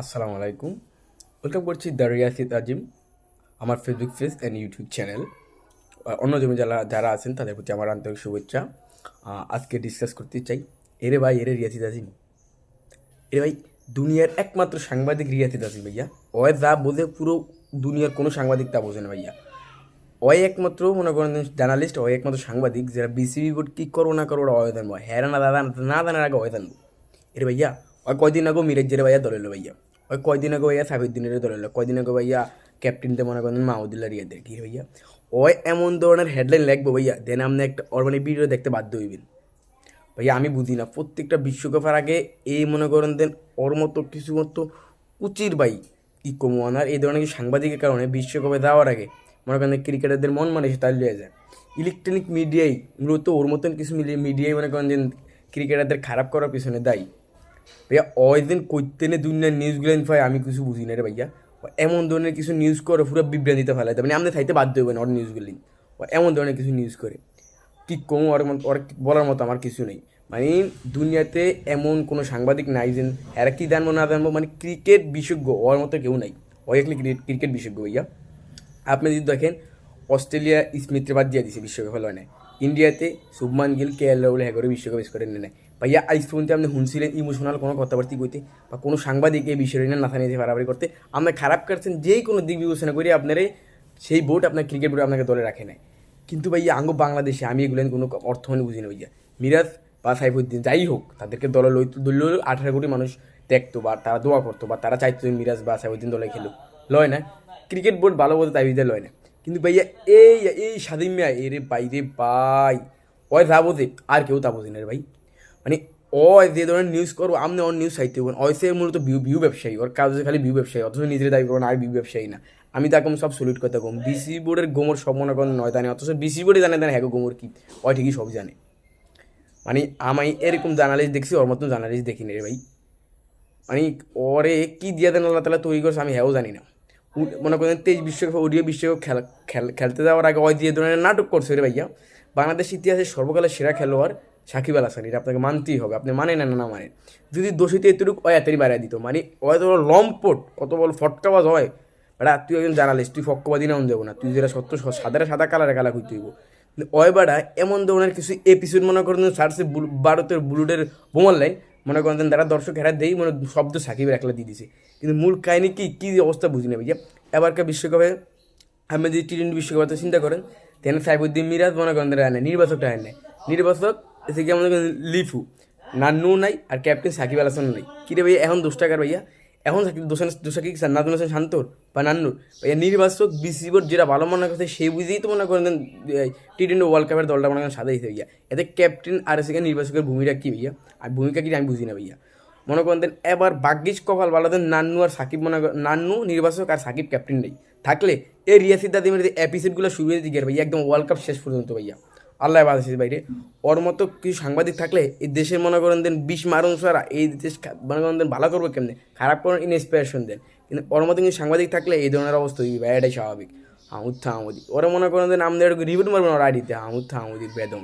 আসসালামু আলাইকুম। ওয়েলকাম করছি দ্য রিয়াসিদ আজিম আমার Facebook page and YouTube channel অন্য জমি যারা যারা আছেন, তাদের প্রতি আমার আন্তরিক শুভেচ্ছা। আজকে ডিসকাস করতে চাই, এরে ভাই, এরে রিয়াসিদ আজিম এরে ভাই, দুনিয়ার একমাত্র সাংবাদিক রিয়াসিদ আজিম ভাইয়া। ওয়ে যা বোঝে পুরো দুনিয়ার কোনো সাংবাদিক তা বোঝে না ভাইয়া। ওই একমাত্র, মনে করেন জার্নালিস্ট ওই একমাত্র সাংবাদিক, যারা বিসিবি বোর্ড কী করব না করব ওরা জানব। হ্যাঁ না দাদা, না জানার আগে ওই জানব। এরে ভাইয়া ওই কয়দিন আগে মিরাজ্জের ভাইয়া দলেলো ভাইয়া। ওই কয়দিন আগে ভাইয়া সাবিউদ্দিনের দলেলো কয়দিন আগে ভাইয়া ক্যাপ্টেনতে মনে করেন মাহমুদুল্লাহ রিয়াদের কি ভাইয়া। ওই এমন ধরনের হেডলাইন লাগবো ভাইয়া দেন আপনি একটা ওর মানে ভিডিও দেখতে বাধ্য হইবেন। ভাইয়া, আমি বুঝি না, প্রত্যেকটা বিশ্বকাপের আগে এই মনে করেন দেন ওর মতো কিছু মতো কুচির ভাই ই কমোয়ানার এই ধরনের সাংবাদিকের কারণে বিশ্বকাপে যাওয়ার আগে মনে করেন ক্রিকেটারদের মন মানে সে তালিয়ে যায়। ইলেকট্রনিক মিডিয়াই মূলত ওর মতন কিছু মিডিয়াই মনে করেন যে ক্রিকেটারদের খারাপ করার পিছনে দায়ী। ভাইয়া, ওই দিন কইতেনে দুনিয়ার নিউজগুলো পাই আমি কিছু বুঝি না রে ভাইয়া। এমন ধরনের কিছু নিউজ করে, পুরো বিভ্রান্তিতে ফেলাইতে মানে আমাদের থাইতে বাধ্য হইবেন ওর নিউজগুলি এমন ধরনের কিছু নিউজ করে। কি কম ওর ওর বলার মতো আমার কিছু নেই। মানে দুনিয়াতে এমন কোনো সাংবাদিক নাই যে এরা কি জানব, না জানব মানে ক্রিকেট বিশেষজ্ঞ ওর মতো কেউ নাই। ও একলি ক্রিকেট বিশেষজ্ঞ ভাইয়া। আপনি যদি দেখেন, অস্ট্রেলিয়া স্মিথকে বাদ দিয়ে দিছে বিশ্বকাপ হলো না ইন্ডিয়াতে শুভমান গিল, কে এল রাহুল হ্যাগরে বিশ্বকাপ স্কোর নেয়। ভাইয়া আজ পর্যন্ত আপনি শুনছিলেন ইমোশনাল কোনো কথাবার্তি কইতে বা কোনো সাংবাদিক এই বিষয় নিয়ে নাথা নিয়ে বাড়াবাড়ি করতে আপনি খারাপ করছেন যেই কোনো দিক বিবেচনা করে আপনার সেই বোর্ড আপনার ক্রিকেট বোর্ড আপনাকে দলে রাখে নাই কিন্তু ভাইয়া আঙ্গ বাংলাদেশে আমি এগুলো কোনো অর্থমানি বুঝি না ভাইয়া মিরাজ বা সাইফুদ্দিন যাই হোক তাদেরকে দলে লই ধরলেও আঠারো কোটি মানুষ দেখতো বা তারা দোয়া করতো বা তারা চাইতো মিরাজ বা সাইফুদ্দিন দলে খেলুক লয় না ক্রিকেট বোর্ড ভালো বলতে তাই লয় না কিন্তু ভাইয়া এই এই স্বাধীন মিয়া এরে বাইরে বাই ওই যা বোঝে আর কেউ তা বোঝে রে ভাই মানে ও যে ধরনের নিউজ করব আপনি ওর নিউজ চাইতে হবেন ওই সে মূলত ভিউ ভিউ ব্যবসায়ী। ওর কাজ খালি ভিউ ব্যবসায়ী। অথচ নিজের দাবি করবেন আর ভিউ ব্যবসায়ী না। আমি তাকে সব সলিউট করতে কম বিসি বোর্ডের গোমর সব মনে করেন নয় জানে অথচ বিসি বোর্ডে জানে জানে হ্যাঁ গোমর কী? ওই ঠিকই সব জানে। মানে আমি এরকম জার্নালিস্ট দেখছি, ওর মতন জার্নালিস্ট দেখিনি রে ভাই। মানে ওরে কি দিয়ে দেন আল্লাহ তালা তৈরি করছে আমি হ্যাঁও জানি না। মনে করেন তেইশ বিশ্বকাপ ওডিও বিশ্বকাপ খেলা, খেল- খেলতে যাওয়ার আগে ওই দিয়ে ধরনের নাটক করছে রে ভাইয়া। বাংলাদেশ ইতিহাসের সর্বকালের সেরা খেলোয়াড় সাকিব আল হাসান, এটা আপনাকে মানতেই হবে, আপনি মানেন না না মানেন যদি দোষীতে এতটুকু এতই বাড়াই দিত মানে ওই তো লম্পট, কত বল ফটকাবাজ হয়। বেটা তুই একজন জানালিস তুই ফক্কবাদী নাম যাব না, তুই যেটা সত্য সাদারে সাদা কালারে কালা হইতে হইব। ওই বাড়া, এমন ধরনের কিছু এপিসোড মনে করেন সার্সে ভারতের বুলুডের বোমার লাইন মনে করেন তারা দর্শক হেরা দেই মানে শব্দ সাকিবের একলা দিয়ে দিছে। কিন্তু মূল কাহিনী কি, কী অবস্থা বুঝি না ভাইয়া। এবারকার বিশ্বকাপে আমি যদি টি টোয়েন্টি বিশ্বকাপে চিন্তা করেন, তেন সাইফুদ্দিন মিরাজ মনে করেন তারা আনে নির্বাচকটা আনে নির্বাচক এসে কি আমাদের লিফু নান্নু নাই আর ক্যাপ্টেন সাকিব আল হাসান নাই। কী রে ভাইয়া, এখন দোষ টাকার ভাইয়া? এখন সাকিব দোষান দোষা কি নাজমুল হাসান শান্তর বা নান্নুর। ভাইয়া, নির্বাচক বিসি বোর্ড যেটা ভালো মনে করছে সেই বুঝেই তো মনে করেন টি টোয়েন্টি ওয়ার্ল্ড কাপের দলটা মনে করেন সাদাইছে ভাইয়া। এতে ক্যাপ্টেন আর এসে নির্বাচকের ভূমিকা কী ভাইয়া? আর ভূমিকা কি আমি বুঝি না ভাইয়া। মনে করেন দেন এবার বাগ্যিস কপাল ভালো দেন নান্নু আর সাকিব মনে নান্নু, নির্বাচক আর সাকিব ক্যাপ্টেন নেই। থাকলে এই রিয়াসিদ দাদিমের যে এপিসোডগুলো সুবিধা দিকে ভাইয়া, একদম ওয়ার্ল্ড কাপ শেষ পর্যন্ত ভাইয়া। আল্লাহ বাদাসিস বাইরে। ওর মতো কিছু সাংবাদিক থাকলে এই দেশের মনে করেন দেন বিষ মারুন সারা এই দেশ মনে করেন দেন ভালো করব কেমনে? খারাপ করেন ইনস্পিরেশন দেন। কিন্তু ওর মতো কিছু সাংবাদিক থাকলে এই ধরনের অবস্থা হইবে ভাই এটাই স্বাভাবিক। হামুদ, থামুদি। ওরা মনে করেন দেন আমাদের রিভিউ মারবেন ওরা আইডিতে, হামুদ থামুদির বেদম।